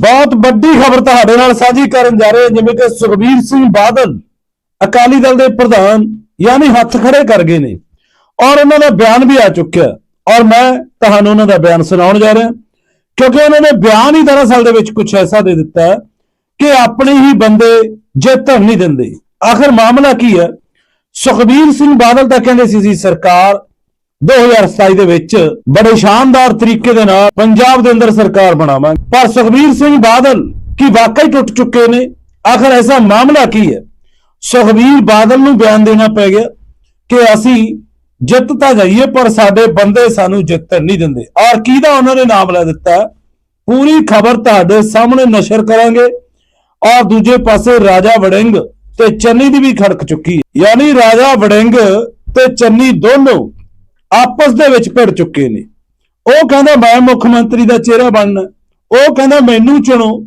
ਬਹੁਤ ਵੱਡੀ ਖਬਰ ਤੁਹਾਡੇ ਨਾਲ ਸਾਂਝੀ ਕਰਨ ਜਾ ਰਹੇ ਜਿਵੇਂ ਕਿ ਸੁਖਬੀਰ ਸਿੰਘ ਬਾਦਲ ਅਕਾਲੀ ਦਲ ਦੇ ਪ੍ਰਧਾਨ ਯਾਨੀ ਹੱਥ ਖੜੇ ਕਰ ਗਏ ਨੇ ਔਰ ਉਹਨਾਂ ਦਾ ਬਿਆਨ ਵੀ ਆ ਚੁੱਕਿਆ ਔਰ ਮੈਂ ਤੁਹਾਨੂੰ ਉਹਨਾਂ ਦਾ ਬਿਆਨ ਸੁਣਾਉਣ ਜਾ ਰਿਹਾ ਕਿਉਂਕਿ ਉਹਨਾਂ ਨੇ ਬਿਆਨ ਹੀ ਦਰਅਸਲ ਦੇ ਵਿੱਚ ਕੁਝ ਐਸਾ ਦੇ ਦਿੱਤਾ ਕਿ ਆਪਣੇ ਹੀ ਬੰਦੇ ਜਿੱਤਣ ਨਹੀਂ ਦਿੰਦੇ। ਆਖਰ ਮਾਮਲਾ ਕੀ ਹੈ? ਸੁਖਬੀਰ ਸਿੰਘ ਬਾਦਲ ਤਾਂ ਕਹਿੰਦੇ ਸੀ ਜੀ, ਸਰਕਾਰ 2027 ਦੇ ਵਿੱਚ ਬੜੇ ਸ਼ਾਨਦਾਰ ਤਰੀਕੇ ਦੇ ਨਾਲ ਪੰਜਾਬ ਦੇ ਅੰਦਰ ਸਰਕਾਰ ਬਣਾਵਾਂਗੇ। ਪਰ ਸੁਖਬੀਰ ਸਿੰਘ ਬਾਦਲ ਕੀ ਵਾਕਈ ਟੁੱਟ ਚੁੱਕੇ ਨੇ? ਆਖਰ ਐਸਾ ਮਾਮਲਾ ਕੀ ਹੈ? ਸੁਖਬੀਰ ਬਾਦਲ ਨੂੰ ਬਿਆਨ ਦੇਣਾ ਪੈ ਗਿਆ ਕਿ ਅਸੀਂ ਜਿੱਤ ਤਾਂ ਜਾਈਏ, ਪਰ ਸਾਡੇ ਬੰਦੇ ਸਾਨੂੰ ਜਿੱਤਣ ਨਹੀਂ ਦਿੰਦੇ। ਔਰ ਕਿਹਦਾ ਉਹਨਾਂ ਨੇ ਨਾਮ ਲੈ ਦਿੱਤਾ? ਪੂਰੀ ਖਬਰ ਤੁਹਾਡੇ ਸਾਹਮਣੇ ਨਸ਼ਰ ਕਰਾਂਗੇ। ਔਰ ਦੂਜੇ ਪਾਸੇ ਰਾਜਾ ਵੜਿੰਗ ਤੇ ਚੰਨੀ ਦੀ ਵੀ ਖੜਕ ਚੁੱਕੀ ਹੈ। ਯਾਨੀ ਰਾਜਾ ਵੜਿੰਗ ਤੇ ਚੰਨੀ ਦੋਨੋਂ ਆਪਸ ਦੇ ਵਿੱਚ ਭਿੜ ਚੁੱਕੇ ਨੇ। ਉਹ ਕਹਿੰਦਾ, ਮੈਂ ਮੁੱਖ ਮੰਤਰੀ ਦਾ ਚਿਹਰਾ ਬਣਨਾ। ਉਹ ਕਹਿੰਦਾ, ਮੈਨੂੰ ਚੁਣੋ।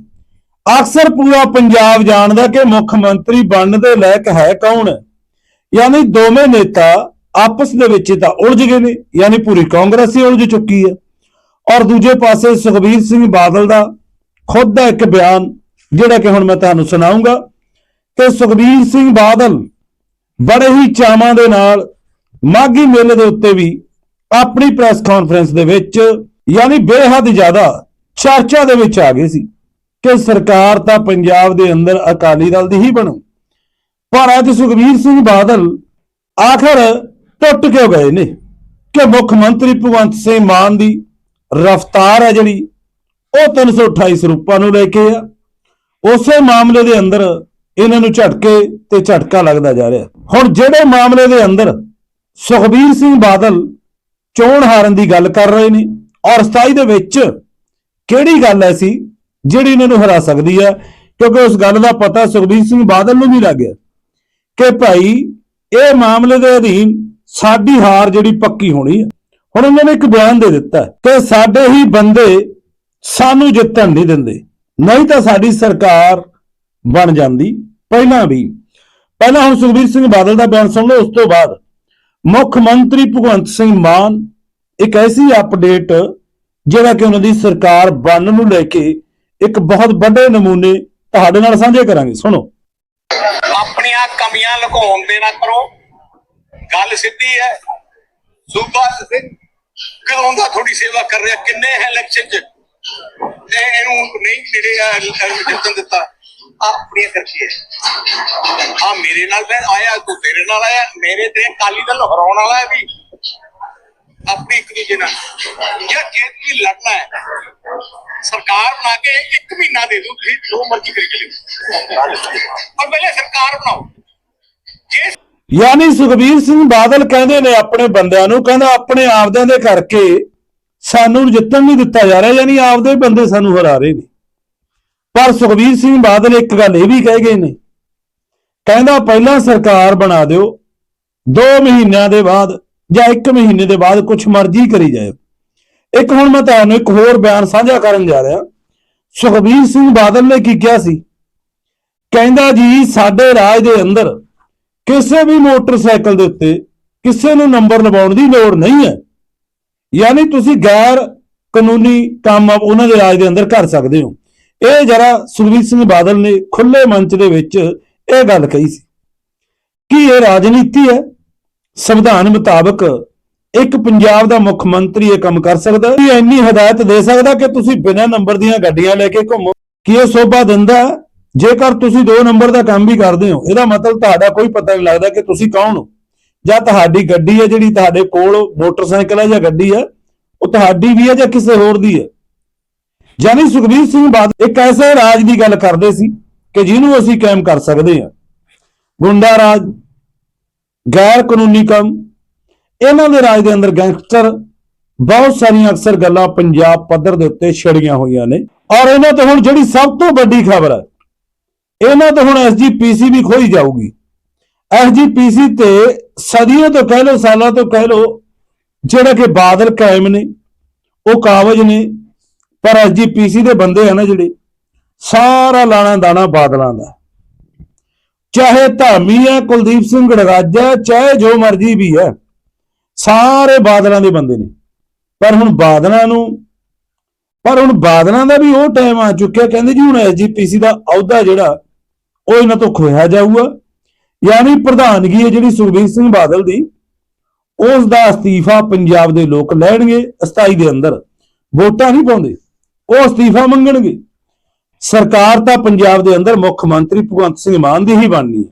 ਅਕਸਰ ਪੂਰਾ ਪੰਜਾਬ ਜਾਣਦਾ ਕਿ ਮੁੱਖ ਮੰਤਰੀ ਬਣਨ ਦੇ ਲਾਇਕ ਹੈ ਕੌਣ। ਯਾਨੀ ਦੋਵੇਂ ਨੇਤਾ ਆਪਸ ਦੇ ਵਿੱਚ ਤਾਂ ਉਲਝ ਗਏ ਨੇ, ਯਾਨੀ ਪੂਰੀ ਕਾਂਗਰਸ ਹੀ ਉਲਝ ਚੁੱਕੀ ਹੈ। ਔਰ ਦੂਜੇ ਪਾਸੇ ਸੁਖਬੀਰ ਸਿੰਘ ਬਾਦਲ ਦਾ ਖੁਦ ਦਾ ਇੱਕ ਬਿਆਨ, ਜਿਹੜਾ ਕਿ ਹੁਣ ਮੈਂ ਤੁਹਾਨੂੰ ਸੁਣਾਉਂਗਾ ਕਿ ਸੁਖਬੀਰ ਸਿੰਘ ਬਾਦਲ ਬੜੇ ਹੀ ਚਾਵਾਂ ਦੇ ਨਾਲ ਮਾਗੀ ਮੇਲੇ ਦੇ ਉੱਤੇ ਵੀ ਆਪਣੀ ਪ੍ਰੈਸ ਕਾਨਫਰੰਸ ਦੇ ਵਿੱਚ ਯਾਨੀ ਬੇਹੱਦ ਜ਼ਿਆਦਾ ਚਰਚਾ ਦੇ ਵਿੱਚ ਆ ਗਏ ਸੀ ਕਿ ਸਰਕਾਰ ਤਾਂ ਪੰਜਾਬ ਦੇ ਅੰਦਰ ਅਕਾਲੀ ਦਲ ਦੀ ਹੀ ਬਣੂ। ਪਰ ਅੱਜ ਸੁਖਬੀਰ ਸਿੰਘ ਬਾਦਲ ਆਖਰ ਟੁੱਟ ਕਿਉਂ ਗਏ ਨੇ ਕਿ ਮੁੱਖ ਮੰਤਰੀ ਭਗਵੰਤ ਸਿੰਘ ਮਾਨ ਦੀ ਰਫਤਾਰ ਹੈ ਜਿਹੜੀ, ਉਹ 328 ਸਰੂਪਾਂ ਨੂੰ ਲੈ ਕੇ ਆ। ਉਸੇ ਮਾਮਲੇ ਦੇ ਅੰਦਰ ਇਹਨਾਂ ਨੂੰ ਝਟਕੇ ਤੇ ਝਟਕਾ ਲੱਗਦਾ ਜਾ ਰਿਹਾ। ਹੁਣ ਜਿਹੜੇ ਮਾਮਲੇ ਦੇ ਅੰਦਰ ਸੁਖਬੀਰ ਸਿੰਘ ਬਾਦਲ ਚੋਣ ਹਾਰਨ ਦੀ ਗੱਲ ਕਰ ਰਹੇ ਨੇ ਔਰ 27 ਦੇ ਵਿੱਚ ਕਿਹੜੀ ਗੱਲ ਐਸੀ ਜਿਹੜੀ ਇਹਨਾਂ ਨੂੰ ਹਰਾ ਸਕਦੀ ਹੈ? ਕਿਉਂਕਿ ਉਸ ਗੱਲ ਦਾ ਪਤਾ ਸੁਖਬੀਰ ਸਿੰਘ ਬਾਦਲ ਨੂੰ ਵੀ ਲੱਗ ਗਿਆ ਕਿ ਭਾਈ, ਇਹ ਮਾਮਲੇ ਦੇ ਅਧੀਨ ਸਾਡੀ ਹਾਰ ਜਿਹੜੀ ਪੱਕੀ ਹੋਣੀ ਹੈ। ਹੁਣ ਉਹਨਾਂ ਨੇ ਇੱਕ ਬਿਆਨ ਦੇ ਦਿੱਤਾ ਕਿ ਸਾਡੇ ਹੀ ਬੰਦੇ ਸਾਨੂੰ ਜਿੱਤਣ ਨਹੀਂ ਦਿੰਦੇ। ਨਹੀਂ ਤਾਂ ਸਾਡੀ ਸਰਕਾਰ ਬਣ ਜਾਂਦੀ, ਪਹਿਲਾਂ ਵੀ। ਪਹਿਲਾਂ ਹੁਣ ਸੁਖਬੀਰ ਸਿੰਘ ਬਾਦਲ ਦਾ ਬਿਆਨ ਸੁਣ ਲਓ, ਉਸ ਤੋਂ ਬਾਅਦ ਮੁੱਖ ਮੰਤਰੀ ਭਗਵੰਤ ਸਿੰਘ ਮਾਨ ਇੱਕ ਐਸੀ ਅਪਡੇਟ ਜਿਹੜਾ ਕਿ ਉਹਨਾਂ ਦੀ ਸਰਕਾਰ ਬਣਨ ਨੂੰ ਲੈ ਕੇ ਇੱਕ ਬਹੁਤ ਵੱਡੇ ਨਮੂਨੇ ਤੁਹਾਡੇ ਨਾਲ ਸਾਂਝੇ ਕਰਾਂਗੇ। ਸੁਣੋ। ਆਪਣੀਆਂ ਕਮੀਆਂ ਲੁਕਾਉਣ ਦੇ ਨਾ ਕਰੋ। ਗੱਲ ਸਿੱਧੀ ਹੈ। ਸੂਬਾ ਸਿੰਘ ਕਦੋਂ ਦਾ ਥੋੜੀ ਸੇਵਾ ਕਰ ਰਿਹਾ? ਕਿੰਨੇ ਹੈ ਇਲੈਕਸ਼ਨ ਚ? ਤੇ ਇਹਨੂੰ ਨਹੀਂ ਮਿਲੇਗਾ ਜਿੱਤਣ ਦਿੱਤਾ। ਆਪਣੀਆਂ ਕਰਖੀ ਹੈ ਆ ਮੇਰੇ ਨਾਲ ਮੈਂ ਆਇਆ, ਤੂੰ ਤੇਰੇ ਨਾਲ ਆਇਆ, ਮੇਰੇ ਤੇ ਕਾਲੀ ਦਲ ਹਰਾਉਣ ਵਾਲਾ ਹੈ ਵੀ। ਆਪਣੀ ਇੱਕ ਦੂਜੇ ਨਾਲ। ਜਾਂ ਜੇ ਤੁਸੀਂ ਲੜਨਾ ਹੈ, ਸਰਕਾਰ ਬਣਾ ਕੇ ਇੱਕ ਮਹੀਨਾ ਦੇ ਦਿਓ, ਤੁਸੀਂ ਜੋ ਮਰਜ਼ੀ ਕਰੀ ਚਲੋ। ਪਰ ਪਹਿਲੇ ਸਰਕਾਰ ਬਣਾਓ। ਜੇ ਯਾਨੀ ਸੁਖਬੀਰ ਸਿੰਘ ਬਾਦਲ ਕਹਿੰਦੇ ਨੇ ਆਪਣੇ ਬੰਦਿਆਂ ਨੂੰ, ਕਹਿੰਦਾ ਆਪਣੇ ਆਪਦਿਆਂ ਦੇ ਕਰਕੇ ਸਾਨੂੰ ਜਿੱਤਣ ਨਹੀਂ ਦਿੱਤਾ ਜਾ ਰਿਹਾ, ਯਾਨੀ ਆਪਦੇ ਬੰਦੇ ਸਾਨੂੰ ਹਰਾ ਰਹੇ ਨੇ। ਪਰ ਸੁਖਬੀਰ ਸਿੰਘ ਬਾਦਲ ਇੱਕ ਗੱਲ ਇਹ ਵੀ ਕਹਿ ਗਏ ਨੇ। ਕਹਿੰਦਾ ਪਹਿਲਾਂ ਸਰਕਾਰ ਬਣਾ ਦਿਓ 2 ਮਹੀਨਿਆਂ ਦੇ ਬਾਅਦ ਜਾਂ 1 ਮਹੀਨੇ ਦੇ ਬਾਅਦ ਕੁਝ ਮਰਜ਼ੀ ਕਰੀ ਜਾਏ ਇੱਕ ਹੁਣ ਮੈਂ ਤੁਹਾਨੂੰ ਇੱਕ ਹੋਰ ਬਿਆਨ ਸਾਂਝਾ ਕਰਨ ਜਾ ਰਿਹਾ। ਸੁਖਬੀਰ ਸਿੰਘ ਬਾਦਲ ਨੇ ਕੀ ਕਿਹਾ ਸੀ? ਕਹਿੰਦਾ ਜੀ, ਸਾਡੇ ਰਾਜ ਦੇ ਅੰਦਰ ਕਿਸੇ ਵੀ ਮੋਟਰਸਾਈਕਲ ਦੇ ਉੱਤੇ ਕਿਸੇ ਨੂੰ ਨੰਬਰ ਲਵਾਉਣ ਦੀ ਲੋੜ ਨਹੀਂ ਹੈ। ਯਾਨੀ ਤੁਸੀਂ ਗੈਰ ਕਾਨੂੰਨੀ ਕੰਮ ਉਹਨਾਂ ਦੇ ਰਾਜ ਦੇ ਅੰਦਰ ਕਰ ਸਕਦੇ ਹੋ। ਇਹ ਜਰਾ ਸੁਖਬੀਰ ਸਿੰਘ ਬਾਦਲ ਨੇ ਖੁੱਲੇ ਮੰਚ ਦੇ ਵਿੱਚ ਇਹ ਗੱਲ ਕਹੀ ਸੀ ਕਿ ਇਹ ਰਾਜਨੀਤੀ ਹੈ। ਸੰਵਿਧਾਨ ਮੁਤਾਬਕ ਇੱਕ ਪੰਜਾਬ ਦਾ ਮੁੱਖ ਮੰਤਰੀ ਇਹ ਕੰਮ ਕਰ ਸਕਦਾ ਹੈ। ਇੰਨੀ ਹਦਾਇਤ ਦੇ ਸਕਦਾ ਕਿ ਤੁਸੀਂ ਬਿਨਾਂ ਨੰਬਰ ਦੀਆਂ ਗੱਡੀਆਂ ਲੈ ਕੇ ਘੁੰਮੋ। ਕੀ ਇਹ ਸੋਭਾ ਦਿੰਦਾ ਜੇਕਰ ਤੁਸੀਂ ਦੋ ਨੰਬਰ ਦਾ ਕੰਮ ਵੀ ਕਰਦੇ ਹੋ, ਇਹਦਾ ਮਤਲਬ ਤੁਹਾਡਾ ਕੋਈ ਪਤਾ ਨਹੀਂ ਲੱਗਦਾ ਕਿ ਤੁਸੀਂ ਕੌਣ ਹੋ। ਜਾਂ ਤੁਹਾਡੀ ਗੱਡੀ ਹੈ ਜਿਹੜੀ ਤੁਹਾਡੇ ਕੋਲ ਮੋਟਰਸਾਈਕਲ ਹੈ ਜਾਂ ਗੱਡੀ ਹੈ, ਉਹ ਤੁਹਾਡੀ ਵੀ ਹੈ ਜਾਂ ਕਿਸੇ ਹੋਰ ਦੀ ਹੈ। ਯਾਨੀ ਸੁਖਬੀਰ ਸਿੰਘ ਬਾਦਲ ਇੱਕ ਐਸੇ ਰਾਜ ਦੀ ਗੱਲ ਕਰਦੇ ਸੀ ਕਿ ਜਿਹਨੂੰ ਅਸੀਂ ਕਾਇਮ ਕਰ ਸਕਦੇ ਹਾਂ। ਗੁੰਡਾ ਰਾਜ, ਗੈਰ ਕਾਨੂੰਨੀ ਕੰਮ, ਇਹਨਾਂ ਦੇ ਰਾਜ ਦੇ ਅੰਦਰ ਗੈਂਗਸਟਰ, ਬਹੁਤ ਸਾਰੀਆਂ ਅਕਸਰ ਗੱਲਾਂ ਪੰਜਾਬ ਪੱਧਰ ਦੇ ਉੱਤੇ ਛੜੀਆਂ ਹੋਈਆਂ ਨੇ। ਔਰ ਇਹਨਾਂ ਤੋਂ ਹੁਣ ਜਿਹੜੀ ਸਭ ਤੋਂ ਵੱਡੀ ਖਬਰ ਹੈ, ਇਹਨਾਂ ਤੋਂ ਹੁਣ ਐਸਜੀਪੀਸੀ ਵੀ ਖੋਈ ਜਾਊਗੀ। ਐਸਜੀਪੀਸੀ ਤੇ ਸਦੀਆਂ ਤੋਂ ਕਹਿ ਲਓ, ਸਾਲਾਂ ਤੋਂ ਕਹਿ ਲਓ, ਜਿਹੜਾ ਕਿ ਬਾਦਲ ਕਾਇਮ ਨੇ, ਉਹ ਕਾਬਜ ਨੇ ਪਰ ਐਸਜੀਪੀਸੀ ਦੇ ਬੰਦੇ ਆ ਨਾ ਜਿਹੜੇ, ਸਾਰਾ ਲਾਣਾ ਦਾਣਾ ਬਾਦਲਾਂ ਦਾ। ਚਾਹੇ ਧਾਮੀ ਹੈ ਕੁਲਦੀਪ ਸਿੰਘ ਗੜਗਾਜਾ ਚਾਹੇ ਜੋ ਮਰਜ਼ੀ ਵੀ ਹੈ ਸਾਰੇ ਬਾਦਲਾਂ ਦੇ ਬੰਦੇ ਨੇ। ਪਰ ਹੁਣ ਬਾਦਲਾਂ ਨੂੰ, ਪਰ ਹੁਣ ਬਾਦਲਾਂ ਦਾ ਵੀ ਉਹ ਟਾਈਮ ਆ ਚੁੱਕਿਆ, ਕਹਿੰਦੇ ਜੀ ਹੁਣ ਐਸਜੀਪੀਸੀ ਦਾ ਅਹੁਦਾ ਜਿਹੜਾ, ਉਹ ਇਹਨਾਂ ਤੋਂ ਖੋਇਆ ਜਾਊਗਾ। ਯਾਨੀ ਪ੍ਰਧਾਨਗੀ ਹੈ ਜਿਹੜੀ ਸੁਖਬੀਰ ਸਿੰਘ ਬਾਦਲ ਦੀ ਉਸ ਦਾ ਅਸਤੀਫਾ ਪੰਜਾਬ ਦੇ ਲੋਕ ਲੈਣਗੇ 27 ਦੇ ਅੰਦਰ। ਵੋਟਾਂ ਨਹੀਂ ਪਾਉਂਦੇ। ਉਹ ਅਸਤੀਫਾ ਮੰਗਣਗੇ। ਸਰਕਾਰ ਤਾਂ ਪੰਜਾਬ ਦੇ ਅੰਦਰ ਮੁੱਖ ਮੰਤਰੀ ਭਗਵੰਤ ਸਿੰਘ ਮਾਨ ਦੀ ਹੀ ਬਣਨੀ ਹੈ।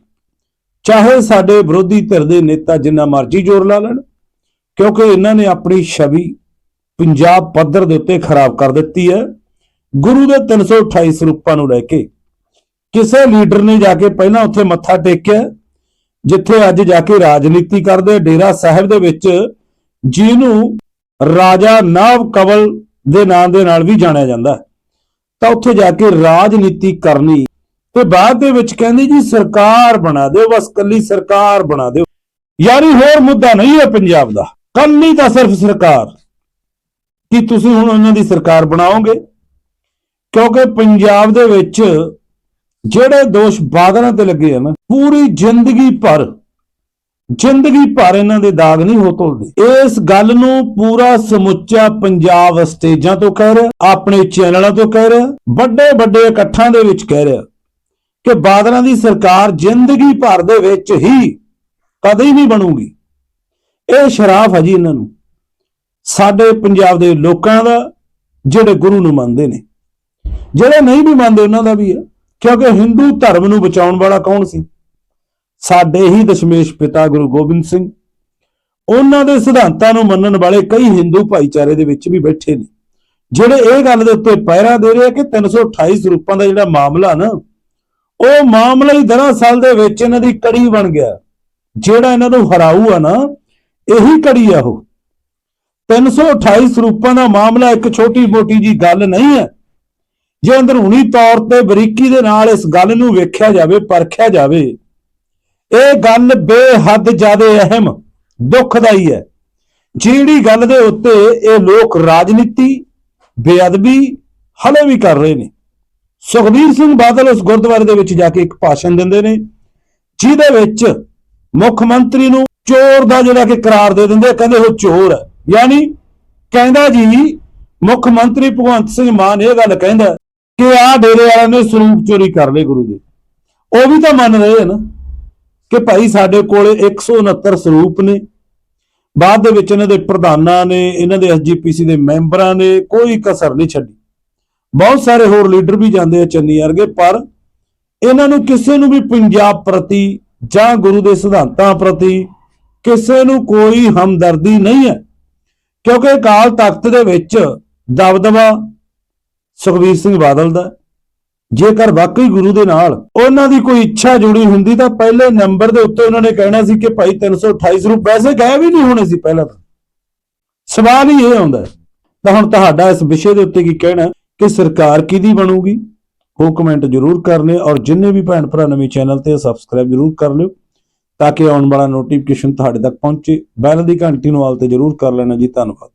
ਚਾਹੇ ਸਾਡੇ ਵਿਰੋਧੀ ਧਿਰ ਦੇ ਨੇਤਾ ਜਿੰਨਾ ਮਰਜ਼ੀ ਜ਼ੋਰ ਲਾ ਲੈਣ, ਕਿਉਂਕਿ ਇਹਨਾਂ ਨੇ ਆਪਣੀ ਛਵੀ ਪੰਜਾਬ ਪੱਧਰ ਦੇ ਉੱਤੇ ਖਰਾਬ ਕਰ ਦਿੱਤੀ ਹੈ। ਗੁਰੂ ਦੇ 328 ਸਰੂਪਾਂ ਨੂੰ ਲੈ ਕੇ ਕਿਸੇ ਲੀਡਰ ਨੇ ਜਾ ਕੇ ਪਹਿਲਾਂ ਉੱਥੇ ਮੱਥਾ ਟੇਕਿਆ, ਜਿੱਥੇ ਅੱਜ ਜਾ ਕੇ ਰਾਜਨੀਤੀ ਕਰਦੇ ਡੇਰਾ ਸਾਹਿਬ ਦੇ ਵਿੱਚ ਜਿਹਨੂੰ ਰਾਜਾ ਨਾਵ ਕਵਲ ਦੇ ਨਾਂ ਦੇ ਨਾਲ ਵੀ ਜਾਣਿਆ ਜਾਂਦਾ ਤਾਂ ਉੱਥੇ ਜਾ ਕੇ ਰਾਜਨੀਤੀ ਕਰਨੀ ਤੇ ਬਾਅਦ ਦੇ ਵਿੱਚ ਕਹਿੰਦੀ ਜੀ ਸਰਕਾਰ ਬਣਾ ਦਿਓ, ਬਸ ਕੱਲੀ ਸਰਕਾਰ ਬਣਾ ਦਿਓ। ਯਾਰੀ ਹੋਰ ਮੁੱਦਾ ਨਹੀਂ ਹੈ ਪੰਜਾਬ ਦਾ। ਕੱਲੀ ਤਾਂ ਸਿਰਫ ਸਰਕਾਰ। ਕਿ ਤੁਸੀਂ ਹੁਣ ਉਹਨਾਂ ਦੀ ਸਰਕਾਰ ਬਣਾਓਗੇ? ਕਿਉਂਕਿ ਪੰਜਾਬ ਦੇ ਵਿੱਚ ਜਿਹੜੇ ਦੋਸ਼ ਬਾਦਲਾਂ ਤੇ ਲੱਗੇ ਆ ਨਾ ਪੂਰੀ ਜ਼ਿੰਦਗੀ ਭਰ ਜ਼ਿੰਦਗੀ ਭਰ ਇਹਨਾਂ ਦੇ ਦਾਗ ਨਹੀਂ ਹੋ ਧੁਲਦੇ ਇਸ ਗੱਲ ਨੂੰ ਪੂਰਾ ਸਮੁੱਚਾ ਪੰਜਾਬ ਸਟੇਜਾਂ ਤੋਂ ਕਹਿ ਰਿਹਾ, ਆਪਣੇ ਚੈਨਲਾਂ ਤੋਂ ਕਹਿ ਰਿਹਾ ਵੱਡੇ ਵੱਡੇ ਇਕੱਠਾਂ ਦੇ ਵਿੱਚ ਕਹਿ ਰਿਹਾ ਕਿ ਬਾਦਲਾਂ ਦੀ ਸਰਕਾਰ ਜ਼ਿੰਦਗੀ ਭਰ ਦੇ ਵਿੱਚ ਹੀ ਕਦੇ ਹੀ ਨਹੀਂ ਬਣੂਗੀ। ਇਹ ਸ਼ਰਾਫ ਹੈ ਜੀ ਇਹਨਾਂ ਨੂੰ। ਸਾਡੇ ਪੰਜਾਬ ਦੇ ਲੋਕਾਂ ਦਾ, ਜਿਹੜੇ ਗੁਰੂ ਨੂੰ ਮੰਨਦੇ ਨੇ। ਜਿਹੜੇ ਨਹੀਂ ਵੀ ਮੰਨਦੇ ਉਹਨਾਂ ਦਾ ਵੀ ਹੈ ਕਿਉਂਕਿ ਹਿੰਦੂ ਧਰਮ ਨੂੰ ਬਚਾਉਣ ਵਾਲਾ ਕੌਣ ਸੀ? ਸਾਡੇ ਹੀ ਦਸ਼ਮੇਸ਼ ਪਿਤਾ ਗੁਰੂ ਗੋਬਿੰਦ ਸਿੰਘ। ਉਹਨਾਂ ਦੇ ਸਿਧਾਂਤਾਂ ਨੂੰ ਮੰਨਣ ਵਾਲੇ ਕਈ ਹਿੰਦੂ ਭਾਈਚਾਰੇ ਦੇ ਵਿੱਚ ਵੀ ਬੈਠੇ ਨੇ। ਜਿਹੜੇ ਇਹ ਗੱਲ ਦੇ ਉੱਤੇ ਪਹਿਰਾ ਦੇ ਰਹੇ ਆ ਕਿ 328 ਸਰੂਪਾਂ ਦਾ ਜਿਹੜਾ ਮਾਮਲਾ ਨਾ, ਉਹ ਮਾਮਲਾ ਹੀ ਦਰਅਸਲ ਦੇ ਵਿੱਚ ਇਹਨਾਂ ਦੀ ਕੜੀ ਬਣ ਗਿਆ। ਜਿਹੜਾ ਇਹਨਾਂ ਨੂੰ ਹਰਾਊ ਆ ਨਾ, ਇਹੀ ਕੜੀ ਆ ਉਹ। 328 ਸਰੂਪਾਂ ਦਾ ਮਾਮਲਾ ਇੱਕ ਛੋਟੀ ਮੋਟੀ ਜੀ ਗੱਲ ਨਹੀਂ ਹੈ। ਜੇ ਅੰਦਰੂਨੀ ਤੌਰ ਤੇ ਬਰੀਕੀ ਦੇ ਨਾਲ ਇਸ ਗੱਲ ਨੂੰ ਵੇਖਿਆ ਜਾਵੇ, ਪਰਖਿਆ ਜਾਵੇ ਇਹ ਗੱਲ ਬੇਹੱਦ ਜ਼ਿਆਦਾ ਅਹਿਮ, ਦੁੱਖਦਾਈ ਹੈ। ਜਿਹੜੀ ਗੱਲ ਦੇ ਉੱਤੇ ਇਹ ਲੋਕ ਰਾਜਨੀਤੀ, ਬੇਅਦਬੀ, ਹਲੇ ਵੀ ਕਰ ਰਹੇ ਨੇ। ਸੁਖਬੀਰ ਸਿੰਘ ਬਾਦਲ ਉਸ ਗੁਰਦੁਆਰੇ ਦੇ ਵਿੱਚ ਜਾ ਕੇ ਇੱਕ ਭਾਸ਼ਣ ਦਿੰਦੇ ਨੇ, ਜਿਹਦੇ ਵਿੱਚ ਮੁੱਖ ਮੰਤਰੀ ਨੂੰ ਚੋਰ ਦਾ ਜਿਹੜਾ ਕਿ ਕਰਾਰ ਦੇ ਦਿੰਦੇ ਕਹਿੰਦੇ ਉਹ ਚੋਰ ਹੈ। ਯਾਨੀ ਕਹਿੰਦਾ ਜੀ, ਮੁੱਖ ਮੰਤਰੀ ਭਗਵੰਤ ਸਿੰਘ ਮਾਨ ਇਹ ਗੱਲ ਕਹਿੰਦਾ ਕਿ ਆਹ ਡੇਰੇ ਵਾਲਿਆਂ ਨੇ ਸਰੂਪ ਚੋਰੀ ਕਰ ਲਏ ਗੁਰੂ ਦੇ। ਉਹ ਵੀ ਤਾਂ ਮੰਨ ਰਹੇ ਹਨ ਕਿ ਭਾਈ ਸਾਡੇ ਕੋਲੇ 169 ਸਰੂਪ ਨੇ। ਬਾਅਦ ਦੇ ਵਿੱਚ ਇਹਨਾਂ ਦੇ ਪ੍ਰਧਾਨਾਂ ਨੇ, ਇਹਨਾਂ ਦੇ ਐਸਜੀਪੀਸੀ ਦੇ ਮੈਂਬਰਾਂ ਨੇ, ਕੋਈ ਕਸਰ ਨਹੀਂ ਛੱਡੀ। ਬਹੁਤ ਸਾਰੇ ਹੋਰ ਲੀਡਰ ਵੀ ਜਾਂਦੇ ਆ ਚੰਨੀ ਵਰਗੇ, ਪਰ ਇਹਨਾਂ ਨੂੰ ਕਿਸੇ ਨੂੰ ਵੀ ਪੰਜਾਬ ਪ੍ਰਤੀ ਜਾਂ ਗੁਰੂ ਦੇ ਸਿਧਾਂਤਾਂ ਪ੍ਰਤੀ ਕਿਸੇ ਨੂੰ ਕੋਈ ਹਮਦਰਦੀ ਨਹੀਂ ਹੈ। ਕਿਉਂਕਿ ਅਕਾਲ ਤਖਤ ਦੇ ਵਿੱਚ ਦਬਦਬਾ ਸੁਖਬੀਰ ਸਿੰਘ ਬਾਦਲ ਦਾ ਜੇਕਰ ਵਾਕਈ ਗੁਰੂ ਦੇ ਨਾਲ ਉਹਨਾਂ ਦੀ ਕੋਈ ਇੱਛਾ ਜੁੜੀ ਹੁੰਦੀ ਤਾਂ ਪਹਿਲੇ ਨੰਬਰ ਦੇ ਉੱਤੇ ਉਹਨਾਂ ਨੇ ਕਹਿਣਾ ਸੀ ਕਿ ਭਾਈ 328 ਰੁਪਏ ਪੈਸੇ ਗਏ ਵੀ ਨਹੀਂ ਹੋਣੇ ਸੀ ਪਹਿਲਾਂ ਤਾਂ। ਸਵਾਲ ਹੀ ਇਹ ਆਉਂਦਾ ਤਾਂ ਹੁਣ ਤੁਹਾਡਾ ਇਸ ਵਿਸ਼ੇ ਦੇ ਉੱਤੇ ਕੀ ਕਹਿਣਾ ਕਿ ਸਰਕਾਰ ਕਿਹਦੀ ਬਣੂਗੀ? ਉਹ ਕਮੈਂਟ ਜ਼ਰੂਰ ਕਰ ਕਰਨੇ ਔਰ ਜਿੰਨੇ ਵੀ ਭੈਣ ਭਰਾ ਨਵੇਂ ਚੈਨਲ ਤੇ ਸਬਸਕ੍ਰਾਈਬ ਜ਼ਰੂਰ ਕਰ ਲਿਓ ਤਾਂ ਕਿ ਆਉਣ ਵਾਲਾ ਨੋਟੀਫਿਕੇਸ਼ਨ ਤੁਹਾਡੇ ਤੱਕ ਪਹੁੰਚੇ। ਬੈਲ ਦੀ ਘੰਟੀ ਨੂੰ ਆਲ ਤੇ ਜ਼ਰੂਰ ਕਰ ਲੈਣਾ ਜੀ। ਧੰਨਵਾਦ।